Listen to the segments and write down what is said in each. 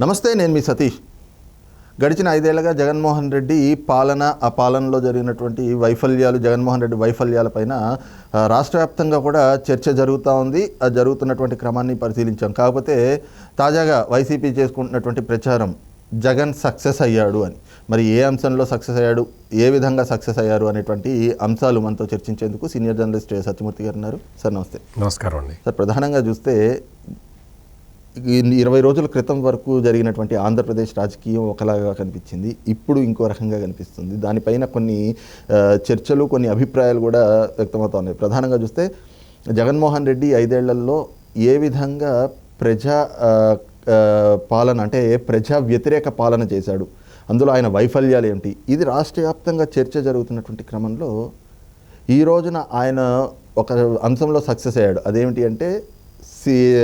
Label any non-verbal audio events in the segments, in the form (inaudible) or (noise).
నమస్తే నేను మీ సతీష్. గడిచిన ఐదేళ్ళుగా జగన్మోహన్ రెడ్డి పాలన ఆ పాలనలో జరిగినటువంటి వైఫల్యాలు జగన్మోహన్ రెడ్డి వైఫల్యాలపైన రాష్ట్ర వ్యాప్తంగా కూడా చర్చ జరుగుతూ ఉంది. ఆ జరుగుతున్నటువంటి క్రమాన్ని పరిశీలించాం. కాకపోతే తాజాగా వైసీపీ చేసుకుంటున్నటువంటి ప్రచారం జగన్ సక్సెస్ అయ్యాడు అని. మరి ఏ అంశంలో సక్సెస్ అయ్యాడు ఏ విధంగా సక్సెస్ అయ్యారు అనేటువంటి అంశాలు మనతో చర్చించేందుకు సీనియర్ జర్నలిస్ట్ సత్యమూర్తి గారు ఉన్నారు. సార్ నమస్తే. నమస్కారం అండి. సార్ ప్రధానంగా చూస్తే ఇరవై రోజుల క్రితం వరకు జరిగినటువంటి ఆంధ్రప్రదేశ్ రాజకీయం ఒకలాగా కనిపించింది. ఇప్పుడు ఇంకో రకంగా కనిపిస్తుంది. దానిపైన కొన్ని చర్చలు కొన్ని అభిప్రాయాలు కూడా వ్యక్తమవుతున్నాయి. ప్రధానంగా చూస్తే జగన్మోహన్ రెడ్డి ఐదేళ్ళలో ఏ విధంగా ప్రజా పాలన అంటే ప్రజా వ్యతిరేక పాలన చేశాడు. అందులో ఆయన వైఫల్యాలు ఏమిటి? ఇది రాష్ట్ర వ్యాప్తంగా చర్చ జరుగుతున్నటువంటి క్రమంలో ఈ రోజున ఆయన ఒక అంశంలో సక్సెస్ అయ్యాడు. అదేమిటి అంటే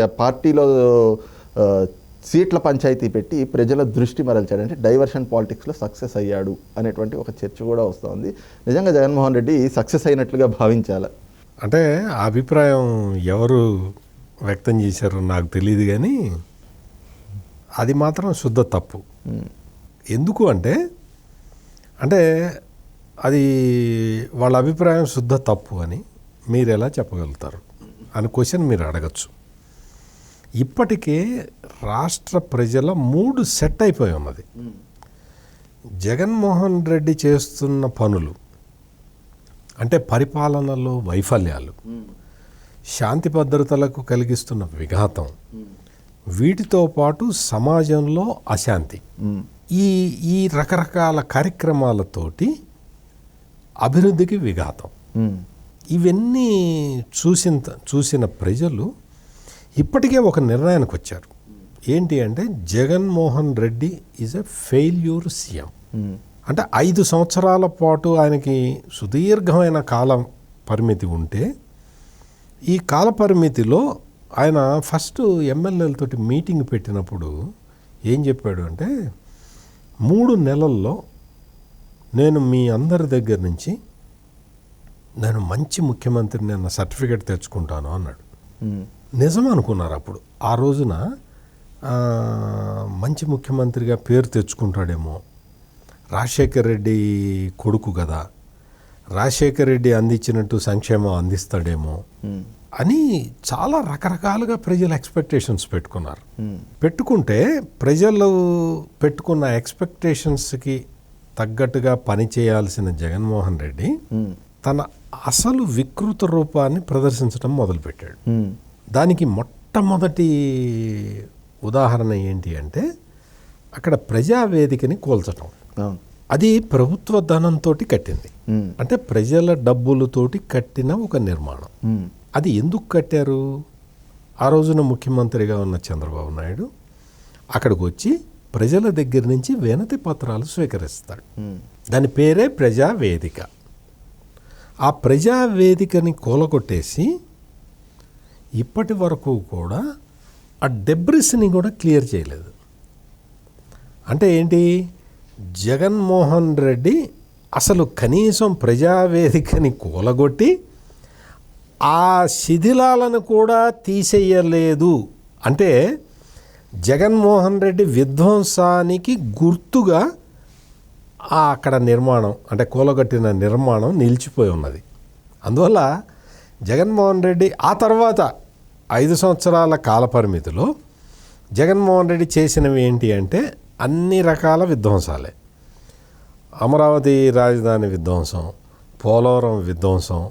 పార్టీలో ఆ, సీట్ల పంచాయతీ పెట్టి ప్రజల దృష్టి మరల్చాడు. అంటే డైవర్షన్ పాలిటిక్స్లో సక్సెస్ అయ్యాడు అనేటువంటి ఒక చర్చ కూడా వస్తుంది. నిజంగా జగన్మోహన్ రెడ్డి సక్సెస్ అయినట్లుగా భావించాలి. అంటే ఆ అభిప్రాయం ఎవరు వ్యక్తం చేశారో నాకు తెలియదు కానీ అది మాత్రం శుద్ధ తప్పు. ఎందుకు అంటే అంటే అది వాళ్ళ అభిప్రాయం శుద్ధ తప్పు అని మీరు ఎలా చెప్పగలుగుతారు? అని క్వశ్చన్ మీరు అడగచ్చు. ఇప్పటికే రాష్ట్ర ప్రజల మూడు సెట్ అయిపోయి ఉన్నది జగన్మోహన్ రెడ్డి చేస్తున్న పనులు అంటే పరిపాలనలో వైఫల్యాలు శాంతి భద్రతలకు కలిగిస్తున్న విఘాతం వీటితో పాటు సమాజంలో అశాంతి. ఈ ఈ రకరకాల కార్యక్రమాలతోటి అభివృద్ధికి విఘాతం. ఇవన్నీ చూసిన చూసిన ప్రజలు ఇప్పటికే ఒక నిర్ణయానికి వచ్చారు. ఏంటి అంటే Jaganmohan Reddy is a failure CM అంటే ఐదు సంవత్సరాల పాటు ఆయనకి సుదీర్ఘమైన కాలం పరిమితి ఉంటే ఈ కాల పరిమితిలో ఆయన ఫస్ట్ ఎమ్మెల్యేలతోటి మీటింగ్ పెట్టినప్పుడు ఏం చెప్పాడు అంటే మూడు నెలల్లో నేను మీ అందరి దగ్గర నుంచి నేను మంచి ముఖ్యమంత్రిని అన్న సర్టిఫికేట్ తెచ్చుకుంటాను అన్నాడు. నిజం అనుకున్నారు అప్పుడు. ఆ రోజున మంచి ముఖ్యమంత్రిగా పేరు తెచ్చుకుంటాడేమో రాజశేఖర్ రెడ్డి కొడుకు కదా. రాజశేఖర్ రెడ్డి అందించినట్టు సంక్షేమం అందిస్తాడేమో అని చాలా రకరకాలుగా ప్రజలు ఎక్స్పెక్టేషన్స్ పెట్టుకున్నారు. పెట్టుకుంటే ప్రజలు పెట్టుకున్న ఎక్స్పెక్టేషన్స్కి తగ్గట్టుగా పనిచేయాల్సిన జగన్మోహన్ రెడ్డి తన అసలు వికృత రూపాన్ని ప్రదర్శించడం మొదలుపెట్టాడు. దానికి మొట్టమొదటి ఉదాహరణ ఏంటి అంటే అక్కడ ప్రజావేదికని కూల్చటం. అది ప్రభుత్వ ధనంతో కట్టింది. అంటే ప్రజల డబ్బులతోటి కట్టిన ఒక నిర్మాణం. అది ఎందుకు కట్టారు? ఆ రోజున ముఖ్యమంత్రిగా ఉన్న చంద్రబాబు నాయుడు అక్కడికి వచ్చి ప్రజల దగ్గర నుంచి వినతి పత్రాలు స్వీకరిస్తాడు. దాని పేరే ప్రజావేదిక. ఆ ప్రజావేదికని కూలగొట్టేసి ఇప్పటి వరకు కూడా ఆ డెబ్రిస్ని కూడా క్లియర్ చేయలేదు. అంటే ఏంటి? జగన్మోహన్ రెడ్డి అసలు కనీసం ప్రజావేదికని కూలగొట్టి ఆ శిథిలాలను కూడా తీసేయలేదు. అంటే జగన్మోహన్ రెడ్డి విధ్వంసానికి గుర్తుగా అక్కడ నిర్మాణం అంటే కూలగొట్టిన నిర్మాణం నిలిచిపోయి ఉన్నది. అందువల్ల జగన్మోహన్ రెడ్డి ఆ తర్వాత ఐదు సంవత్సరాల కాలపరిమితిలో జగన్మోహన్ రెడ్డి చేసినవి ఏంటి అంటే అన్ని రకాల విధ్వంసాలే. అమరావతి రాజధాని విధ్వంసం పోలవరం విధ్వంసం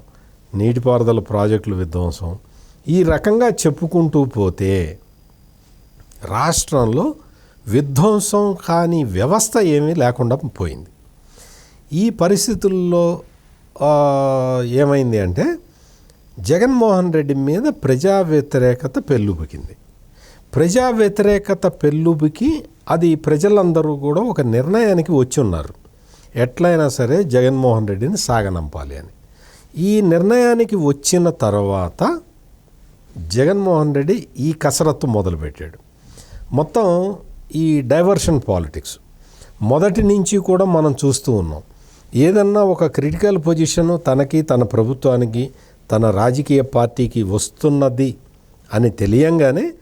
నీటిపారుదల ప్రాజెక్టుల విధ్వంసం ఈ రకంగా చెప్పుకుంటూ పోతే రాష్ట్రంలో విధ్వంసం కాని వ్యవస్థ ఏమీ లేకుండా పోయింది. ఈ పరిస్థితుల్లో ఏమైంది అంటే జగన్మోహన్ రెడ్డి మీద ప్రజా వ్యతిరేకత పెళ్ళుబికింది. ప్రజా వ్యతిరేకత పెళ్ళుబికి అది ప్రజలందరూ కూడా ఒక నిర్ణయానికి వచ్చి ఉన్నారు ఎట్లయినా సరే జగన్మోహన్ రెడ్డిని సాగనంపాలి అని. ఈ నిర్ణయానికి వచ్చిన తర్వాత జగన్మోహన్ రెడ్డి ఈ కసరత్తు మొదలుపెట్టాడు. మొత్తం ఈ డైవర్షన్ పాలిటిక్స్. మొదటి నుంచి కూడా మనం చూస్తూ ఉన్నాం. ఏదన్నా ఒక క్రిటికల్ పొజిషన్ తనకి తన ప్రభుత్వానికి తన రాజకీయ పార్టీకి వస్తున్నది అని తెలియంగానే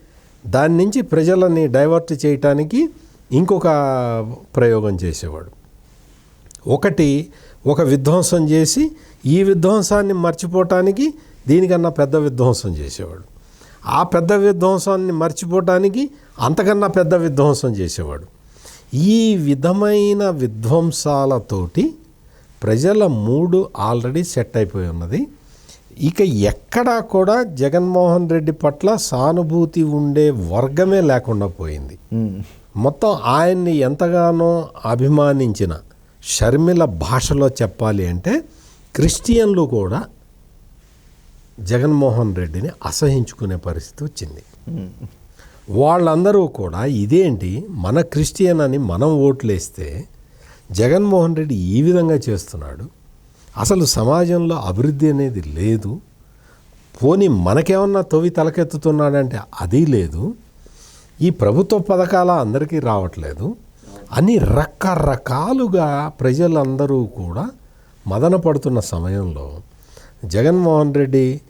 దాని నుంచి ప్రజలని డైవర్ట్ చేయటానికి ఇంకొక ప్రయోగం చేసేవాడు. ఒకటి ఒక విధ్వంసం చేసి ఈ విధ్వంసాన్ని మర్చిపోవటానికి దీనికన్నా పెద్ద విధ్వంసం చేసేవాడు. ఆ పెద్ద విధ్వంసాన్ని మర్చిపోవటానికి అంతకన్నా పెద్ద విధ్వంసం చేసేవాడు. ఈ విధమైన విధ్వంసాలతోటి ప్రజల మూడు ఆల్రెడీ సెట్ అయిపోయి ఉన్నది. ఇక ఎక్కడా కూడా జగన్మోహన్ రెడ్డి పట్ల సానుభూతి ఉండే వర్గమే లేకుండా పోయింది. మొత్తం ఆయన్ని ఎంతగానో అభిమానించిన షర్మిల భాషలో చెప్పాలి అంటే క్రిస్టియన్లు కూడా జగన్మోహన్ రెడ్డిని అసహించుకునే పరిస్థితి వచ్చింది. వాళ్ళందరూ కూడా ఇదేంటి మన క్రిస్టియన్ అని మనం ఓట్లేస్తే జగన్మోహన్ రెడ్డి ఈ విధంగా చేస్తున్నాడు? అసలు సమాజంలో అభివృద్ధి అనేది లేదు. పోనీ మనకేమన్నా తొవి తలకెత్తుతున్నాడంటే అది లేదు. ఈ ప్రభుత్వ పథకాల అందరికీ రావట్లేదు. అని రకరకాలుగా ప్రజలందరూ కూడా మదన పడుతున్న సమయంలో జగన్మోహన్ రెడ్డి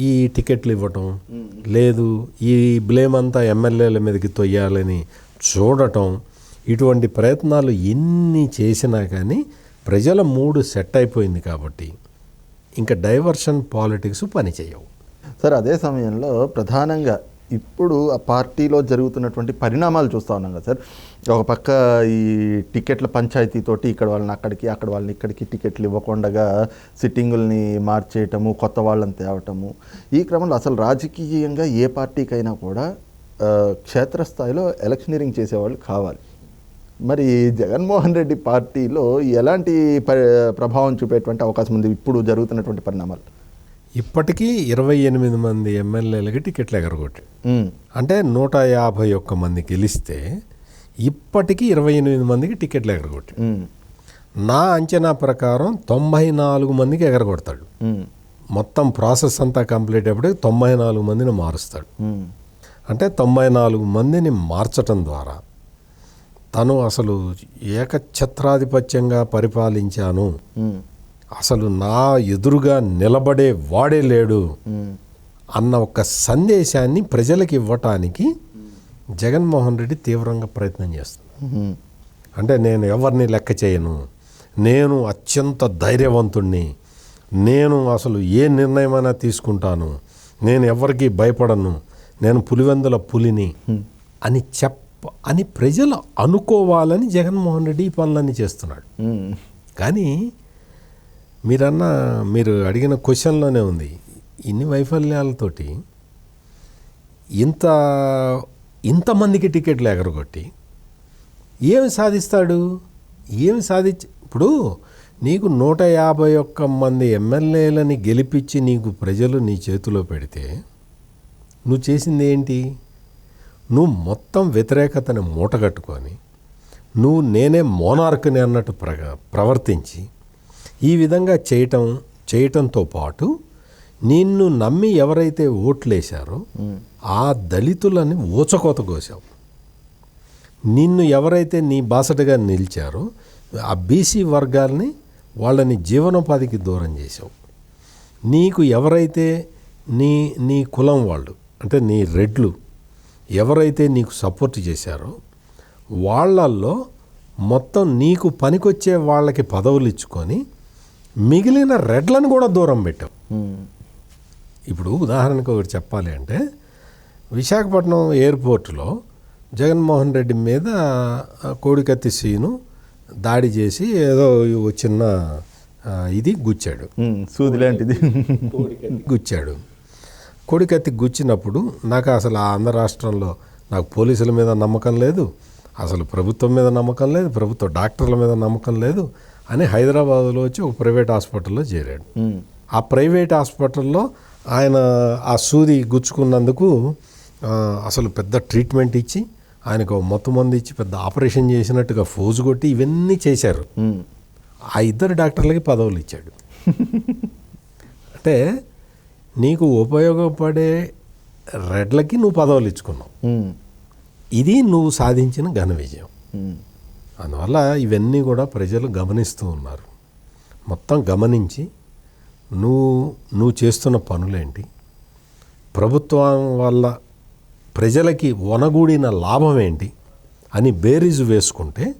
ఈ టికెట్లు ఇవ్వటం లేదు ఈ బ్లేమ్ అంతా ఎమ్మెల్యేల మీదకి తొయ్యాలని చూడటం ఇటువంటి ప్రయత్నాలు ఎన్ని చేసినా కానీ ప్రజల మూడు సెట్ అయిపోయింది కాబట్టి ఇంకా డైవర్షన్ పాలిటిక్స్ పనిచేయవు సార్ అదే సమయంలో ప్రధానంగా ఇప్పుడు ఆ పార్టీలో జరుగుతున్నటువంటి పరిణామాలు చూస్తూ ఉన్నాం కదా సార్. ఒక పక్క ఈ టికెట్ల పంచాయతీతోటి ఇక్కడ వాళ్ళని అక్కడికి అక్కడ వాళ్ళని ఇక్కడికి టికెట్లు ఇవ్వకుండా సిట్టింగుల్ని మార్చేయటము కొత్త వాళ్ళని తేవటము. ఈ క్రమంలో అసలు రాజకీయంగా ఏ పార్టీకైనా కూడా క్షేత్రస్థాయిలో ఎలక్షనీరింగ్ చేసేవాళ్ళు కావాలి. మరి జగన్మోహన్ రెడ్డి పార్టీలో ఎలాంటి ప్రభావం చూపేటువంటి అవకాశం ఉంది? ఇప్పుడు జరుగుతున్నటువంటి పరిణామాలు. ఇప్పటికీ ఇరవై ఎనిమిది మంది ఎమ్మెల్యేలకి టికెట్లు ఎగరగొట్టి అంటే నూట యాభై ఒక్క మంది గెలిస్తే ఇప్పటికీ ఇరవై ఎనిమిది మందికి టికెట్లు ఎగరగొట్టి నా అంచనా ప్రకారం తొంభై నాలుగు మందికి ఎగరగొడతాడు. మొత్తం ప్రాసెస్ అంతా కంప్లీట్ అయిపోయి తొంభై నాలుగు మందిని మారుస్తాడు. అంటే తొంభై నాలుగు మందిని మార్చటం ద్వారా తను అసలు ఏకఛత్రాధిపత్యంగా పరిపాలించాను. అసలు నా ఎదురుగా నిలబడే వాడే లేడు అన్న ఒక సందేశాన్ని ప్రజలకు ఇవ్వటానికి జగన్మోహన్ రెడ్డి తీవ్రంగా ప్రయత్నం ఉమ్, అంటే నేను ఎవరిని లెక్క చేయను? నేను అత్యంత ధైర్యవంతుణ్ణి. నేను అసలు ఏ నిర్ణయమైనా తీసుకుంటాను. నేను ఎవరికి భయపడను. నేను పులివెందుల పులిని అని చెప్ప అని ప్రజలు అనుకోవాలని జగన్మోహన్ రెడ్డి ఈ పనులన్నీ చేస్తున్నాడు. కానీ మీరన్న మీరు అడిగిన క్వశ్చన్లోనే ఉంది. ఇన్ని వైఫల్యాలతోటి ఇంత ఇంతమందికి టికెట్లు ఎగరగొట్టి ఏమి సాధిస్తాడు? ఏమి సాధించ ఇప్పుడు నీకు నూట యాభై ఒక్క మంది ఎమ్మెల్యేలని గెలిపించి నీకు ప్రజలు నీ చేతిలో పెడితే నువ్వు చేసింది ఏంటి? నువ్వు మొత్తం వ్యతిరేకతని మూటగట్టుకొని నువ్వు నేనే మోనార్క్ని అన్నట్టు ప్ర ప్రవర్తించి ఈ విధంగా చేయటం చేయటంతో పాటు నిన్ను నమ్మి ఎవరైతే ఓట్లేశారో ఆ దళితులని ఊచకోత కోసావు. నిన్ను ఎవరైతే నీ బాసటగా నిలిచారో ఆ బీసీ వర్గాల్ని వాళ్ళని జీవనోపాధికి దూరం చేసావు. నీకు ఎవరైతే నీ నీ కులం వాళ్ళు అంటే నీ రెడ్లు ఎవరైతే నీకు సపోర్ట్ చేశారో వాళ్ళల్లో మొత్తం నీకు పనికొచ్చే వాళ్ళకి పదవులు ఇచ్చుకొని మిగిలిన రెడ్లను కూడా దూరం పెట్టావు. ఉమ్, ఇప్పుడు ఉదాహరణకు ఒకటి చెప్పాలి అంటే విశాఖపట్నం ఎయిర్పోర్టులో జగన్మోహన్ రెడ్డి మీద కోడికత్తి సీను దాడి చేసి ఏదో చిన్న ఇది గుచ్చాడు. ఉమ్, సూది లాంటిది. గుచ్చాడు. కోడికత్తి గుచ్చినప్పుడు నాకు అసలు ఆ ఆంధ్ర రాష్ట్రంలో నాకు పోలీసుల మీద నమ్మకం లేదు అసలు ప్రభుత్వం మీద నమ్మకం లేదు ప్రభుత్వ డాక్టర్ల మీద నమ్మకం లేదు అని హైదరాబాద్లో వచ్చి ఒక ప్రైవేట్ హాస్పిటల్లో చేరాడు. ఆ ప్రైవేట్ హాస్పిటల్లో ఆయన ఆ సూది గుచ్చుకున్నందుకు అసలు పెద్ద ట్రీట్మెంట్ ఇచ్చి ఆయనకు మొత్తం మంది ఇచ్చి పెద్ద ఆపరేషన్ చేసినట్టుగా ఫోజు కొట్టి ఇవన్నీ చేశారు. ఆ ఇద్దరు డాక్టర్లకి పదవులు ఇచ్చాడు. (laughs) అంటే నీకు ఉపయోగపడే రెడ్లకి నువ్వు పదవులు ఇచ్చుకున్నావు. ఇది నువ్వు సాధించిన ఘన విజయం. అందువల్ల ఇవన్నీ కూడా ప్రజలు గమనిస్తూ ఉన్నారు. మొత్తం గమనించి నువ్వు నువ్వు చేస్తున్న పనులేంటి? ప్రభుత్వం వల్ల ప్రజలకి వనగూడిన లాభం ఏంటి? అని బేరీజు వేసుకుంటే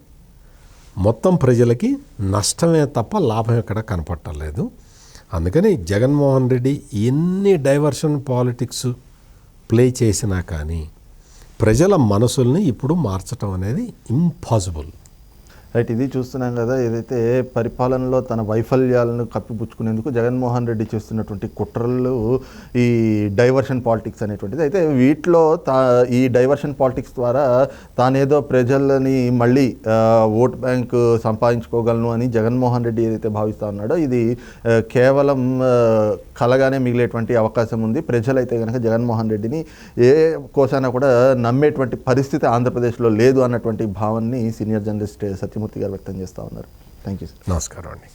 మొత్తం ప్రజలకి నష్టమే తప్ప లాభం ఎక్కడ కనపట్టలేదు అందుకని జగన్మోహన్ రెడ్డి ఎన్ని డైవర్షన్ పాలిటిక్స్ ప్లే చేసినా కానీ ప్రజల మనసుల్ని ఇప్పుడు మార్చటం అనేది ఇంపాసిబుల్. రైట్ ఇది చూస్తున్నాం కదా ఏదైతే పరిపాలనలో తన వైఫల్యాలను కప్పిపుచ్చుకునేందుకు జగన్మోహన్ రెడ్డి చేస్తున్నటువంటి కుట్రలు ఈ డైవర్షన్ పాలిటిక్స్ అనేటువంటిది. అయితే వీటిలో తా ఈ డైవర్షన్ పాలిటిక్స్ ద్వారా తానేదో ప్రజలని మళ్ళీ ఓట్ బ్యాంక్ సంపాదించుకోగలను అని జగన్మోహన్ రెడ్డి ఏదైతే భావిస్తా ఉన్నాడో ఇది కేవలం కలగానే మిగిలేటువంటి అవకాశం ఉంది. ప్రజలైతే కనుక జగన్మోహన్ రెడ్డిని ఏ కోసాన కూడా నమ్మేటువంటి పరిస్థితి ఆంధ్రప్రదేశ్లో లేదు అన్నటువంటి భావాన్ని సీనియర్ జర్నలిస్ట్ సత్యమూర్తి గారు వ్యక్తం చేస్తూ ఉన్నారు. థ్యాంక్ యూ నమస్కారం అండి.